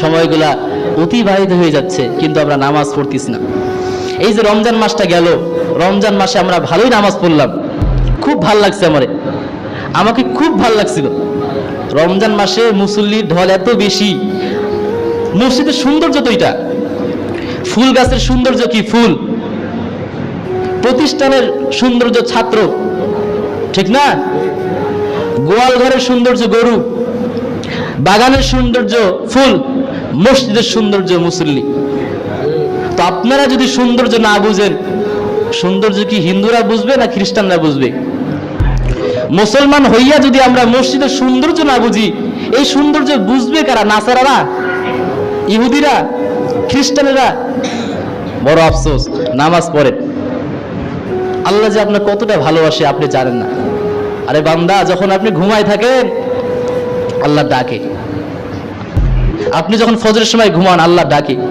সময়গুলা অতিবাহিত হয়ে যাচ্ছে, কিন্তু আমরা নামাজ পড়তেছি না। এই যে রমজান মাসটা গেল, রমজান মাসে আমরা ভালোই নামাজ পড়লাম। খুব ভালো লাগছে আমারে। আমাকে খুব ভালো লাগছিল। রমজান মাসে মুসল্লির ঢল এত বেশি। মসজিদের সৌন্দর্য তো এটা। ফুল গাছের সৌন্দর্য কি ফুল? প্রতিষ্ঠানের সৌন্দর্য ছাত্র, ঠিক না? গোয়াল ঘরের সৌন্দর্য গরু। বাগানের সৌন্দর্য ফুল, মসজিদের সৌন্দর্য মুসল্লি। তো আপনারা যদি সৌন্দর্য না বুঝেন, সৌন্দর্য কি হিন্দুরা বুঝবে না খ্রিস্টানরা বুঝবে? মুসলমান হইয়া যদি আমরা মসজিদের সৌন্দর্য না বুঝি, এই সৌন্দর্য বুঝবে কারা? নাসারারা? ইহুদিরা? খ্রিস্টানেরা? বড় আফসোস, নামাজ পড়েন। আল্লাহ যে আপনার কতটা ভালোবাসে, আপনি জানেন না। আরে বান্দা, যখন আপনি ঘুমায় থাকেন আল্লাহ ডাকে। আপনি যখন ফজরের সময় ঘুমান আল্লাহ ডাকে।